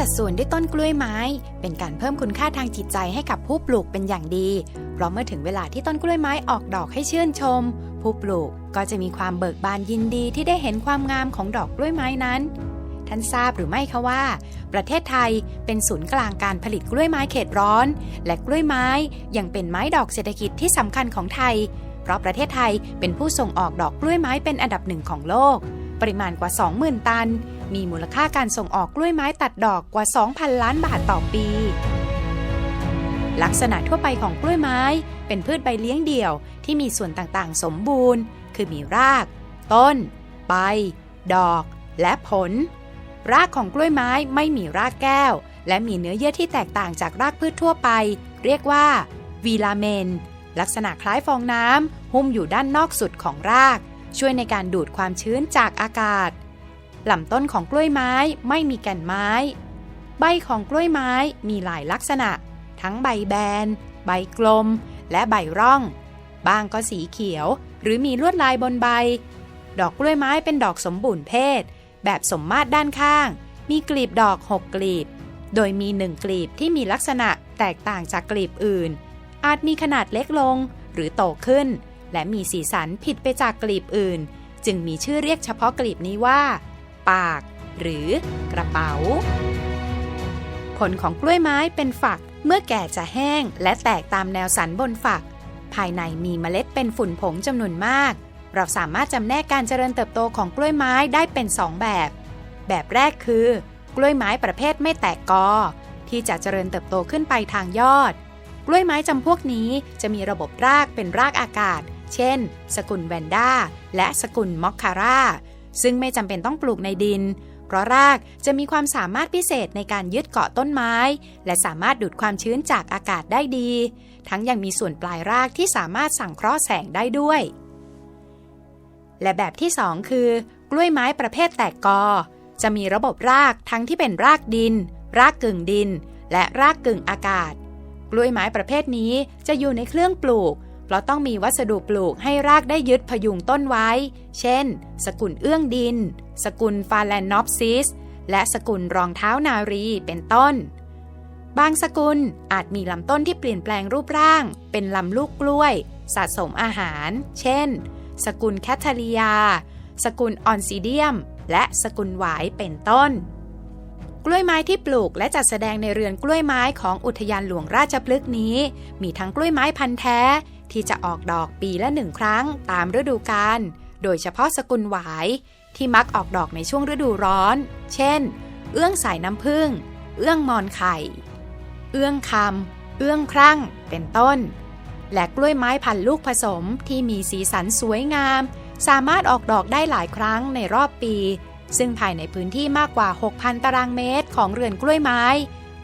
จัดสวนด้วยต้นกล้วยไม้ เป็นการเพิ่มคุณค่าทางจิตใจให้กับผู้ปลูกเป็นอย่างดี เพราะเมื่อถึงเวลาที่ต้นกล้วยไม้ออกดอกให้ชื่นชม ผู้ปลูกก็จะมีความเบิกบานยินดีที่ได้เห็นความงามของดอกกล้วยไม้นั้น ท่านทราบหรือไม่คะว่า ประเทศไทยเป็นศูนย์กลางการผลิตกล้วยไม้เขตร้อน และกล้วยไม้ยังเป็นไม้ดอกเศรษฐกิจที่สำคัญของไทย เพราะประเทศไทยเป็นผู้ส่งออกดอกกล้วยไม้เป็นอันดับหนึ่งของโลก ริมาณกว่า 20,000 ตัน มีมูลค่าการส่งออกกล้วยไม้ตัดดอกกว่า 2,000 ล้านบาทต่อปี ลักษณะทั่วไปของกล้วยไม้ เป็นพืชใบเลี้ยงเดี่ยวที่มีส่วนต่างๆ สมบูรณ์ คือมีราก ต้น ใบ ดอก และผล รากของกล้วยไม้ไม่มีรากแก้ว และมีเนื้อเยื่อที่แตกต่างจากรากพืชทั่วไป เรียกว่าวีลาเมน ลักษณะคล้ายฟองน้ำหุ้มอยู่ด้านนอกสุดของราก ช่วยในการดูดความชื้นจากอากาศลำต้นของกล้วยไม้ไม่มีแก่นไม้ ใบของกล้วยไม้มีหลายลักษณะ ทั้งใบแบน ใบกลม และใบร่อง บางก็สีเขียว หรือมีลวดลายบนใบ ดอกกล้วยไม้เป็นดอกสมบูรณ์เพศ แบบสมมาตรด้านข้าง มีกลีบดอก6กลีบ โดยมีหนึ่งกลีบที่มีลักษณะแตกต่างจากกลีบอื่น อาจมีขนาดเล็กลงหรือโตขึ้น และมีสีสันผิดไปจากกลีบอื่น จึงมีชื่อเรียกเฉพาะกลีบนี้ว่า ปาก หรือกระเป๋า ผลของกล้วยไม้เป็นฝักเมื่อแก่จะแห้งและแตกตามแนวสันบนฝัก ภายในมีเมล็ดเป็นฝุ่นผงจำนวนมาก เราสามารถจำแนกการเจริญเติบโตของกล้วยไม้ได้เป็น2แบบ แบบแรกคือกล้วยไม้ประเภทไม่แตกกอ ที่จะเจริญเติบโตขึ้นไปทางยอด กล้วยไม้จำพวกนี้จะมีระบบรากเป็นรากอากาศ เช่น สกุลแวนด้าและสกุลมอคคาร่า ซึ่งไม่จำเป็นต้องปลูกในดิน เพราะรากจะมีความสามารถพิเศษในการยึดเกาะต้นไม้ และสามารถดูดความชื้นจากอากาศได้ดี ทั้งยังมีส่วนปลายรากที่สามารถสั่งเคราะห์แสงได้ด้วย และแบบที่ 2 คือ กล้วยไม้ประเภทแตกกอ จะมีระบบรากทั้งที่เป็นรากดิน รากกึ่งดิน และรากกึ่งอากาศ กล้วยไม้ประเภทนี้จะอยู่ในเครื่องปลูก เพราะต้องมีวัสดุปลูกให้รากได้ยึดพยุงต้นไว้ เช่น สกุลเอื้องดิน สกุลฟาแลนนอปซิส และสกุลรองเท้านารีเป็นต้น บางสกุลอาจมีลำต้นที่เปลี่ยนแปลงรูปร่าง เป็นลำลูกกล้วย สะสมอาหาร เช่น สกุลแคทเทเลียา สกุลออนซิเดียม และสกุลหวายเป็นต้นกล้วยไม้ที่ปลูกและจัดแสดงในเรือนกล้วยไม้ของอุทยานหลวงราชพฤกษ์นี้ มีทั้งกล้วยไม้พันธุ์แท้ ที่จะออกดอกปีละหนึ่งครั้งตามฤดูกาล โดยเฉพาะสกุลหวายที่มักออกดอกในช่วงฤดูร้อน เช่น เอื้องสายน้ำผึ้ง เอื้องมอนไข่ เอื้องคำ เอื้องครั่ง เป็นต้น และกล้วยไม้พันธุ์ลูกผสมที่มีสีสันสวยงาม สามารถออกดอกได้หลายครั้งในรอบปี ซึ่งภายในพื้นที่มากกว่า 6,000 ตารางเมตรของเรือนกล้วยไม้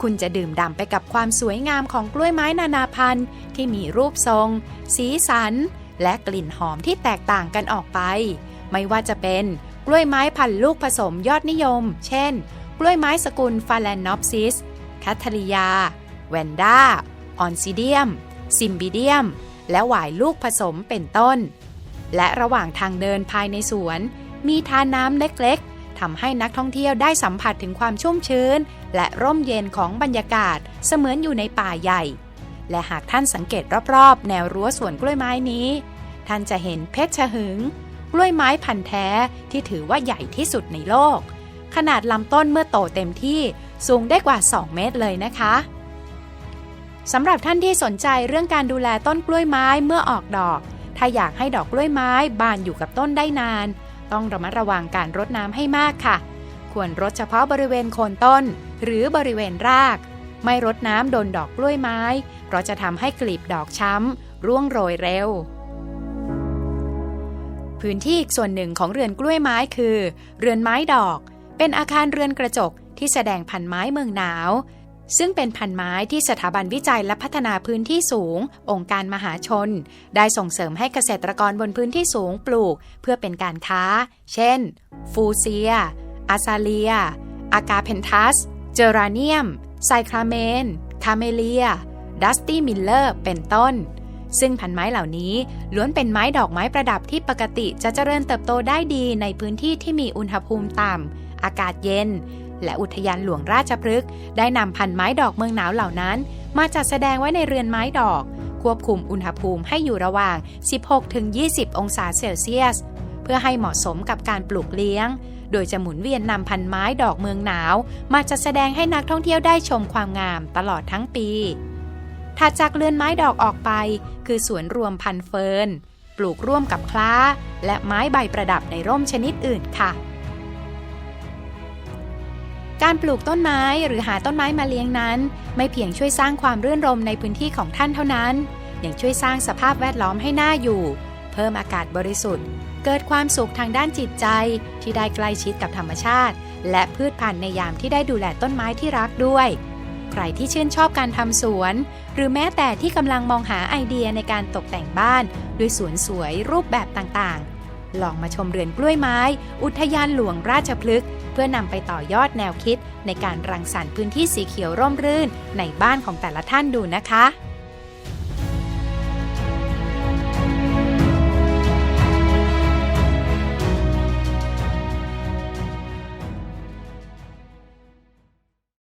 คุณจะดื่มด่ำไปกับความสวยงามของกล้วยไม้นานาพันธุ์ ที่มีรูปทรง สีสัน และกลิ่นหอมที่แตกต่างกันออกไป ไม่ว่าจะเป็นกล้วยไม้พันธุ์ลูกผสมยอดนิยม เช่น กล้วยไม้สกุลฟาแลนนอปซิสแคทเทเลียแวนด้า ออนซิเดียม ซิมบิเดียม และหวายลูกผสมเป็นต้น และระหว่างทางเดินภายในสวน มีทานน้ำเล็กๆ ทำให้นักท่องเที่ยวได้สัมผัสถึงความชุ่มชื้น และร่มเย็นของบรรยากาศเสมือนอยู่ในป่าใหญ่ และหากท่านสังเกตรอบๆ แนวรั้วสวนกล้วยไม้นี้ ท่านจะเห็นเพชรชะหึง กล้วยไม้พันธุ์แท้ที่ถือว่าใหญ่ที่สุดในโลก ขนาดลำต้นเมื่อโตเต็มที่สูงได้กว่า 2 เมตรเลยนะคะสำหรับท่านที่สนใจเรื่องการดูแลต้นกล้วยไม้เมื่อออกดอก ถ้าอยากให้ดอกกล้วยไม้บานอยู่กับต้นได้นาน ต้องระมัดระวังการรดน้ำให้มากค่ะ ควรรดเฉพาะบริเวณโคนต้น หรือบริเวณราก ไม่รดน้ำโดนดอกกล้วยไม้ เพราะจะทำให้กลีบดอกช้ำ ร่วงโรยเร็ว พื้นที่อีกส่วนหนึ่งของเรือนกล้วยไม้คือ เรือนไม้ดอก เป็นอาคารเรือนกระจกที่แสดงพันไม้เมืองหนาว ซึ่งเป็นพันไม้ที่สถาบันวิจัยและพัฒนาพื้นที่สูง องค์การมหาชน ได้ส่งเสริมให้เกษตรกรบนพื้นที่สูงปลูก เพื่อเป็นการค้า เช่น ฟูเซีย อาซาเลีย อากาเพนทัส เจอราเนียม ไซคลาเมน คาเมเลีย ดัสตี้มิลเลอร์ เป็นต้น ซึ่งพันไม้เหล่านี้ล้วนเป็นไม้ดอกไม้ประดับที่ปกติจะเจริญเติบโตได้ดีในพื้นที่ที่มีอุณหภูมิต่ำ อากาศเย็น และอุทยานหลวงราชพฤกษ์ได้นำพันไม้ดอกเมืองหนาวเหล่านั้น มาจัดแสดงไว้ในเรือนไม้ดอก ควบคุมอุณหภูมิให้อยู่ระหว่าง 16-20 องศาเซลเซียส เพื่อให้เหมาะสมกับการปลูกเลี้ยง โดยจะหมุนเวียนนำพันไม้ดอกเมืองหนาว มาจัดแสดงให้นักท่องเที่ยวได้ชมความงามตลอดทั้งปีถัดจากเรือนไม้ดอกออกไป คือสวนรวมพันเฟิร์นปลูกร่วมกับคล้า และไม้ใบประดับในร่มชนิดอื่นค่ะ การปลูกต้นไม้หรือหาต้นไม้มาเลี้ยงนั้น ไม่เพียงช่วยสร้างความรื่นรมในพื้นที่ของท่านเท่านั้น ยังช่วยสร้างสภาพแวดล้อมให้น่าอยู่ เพิ่มอากาศบริสุทธิ์ เกิดความสุขทางด้านจิตใจ ที่ได้ใกล้ชิดกับธรรมชาติ และพืชพันธุ์ในยามที่ได้ดูแลต้นไม้ที่รักด้วย ใครที่ชื่นชอบการทำสวน หรือแม้แต่ที่กำลังมองหาไอเดียในการตกแต่งบ้าน ด้วยสวนสวยรูปแบบต่างๆ ลองมาชมเรือนกล้วยไม้ อุทยานหลวงราชพฤกษ์ พื่อนำไปต่อยอดแนวคิด ในการรังสรรค์พื้นที่สีเขียวร่มรื่น ในบ้านของแต่ละท่านดูนะคะ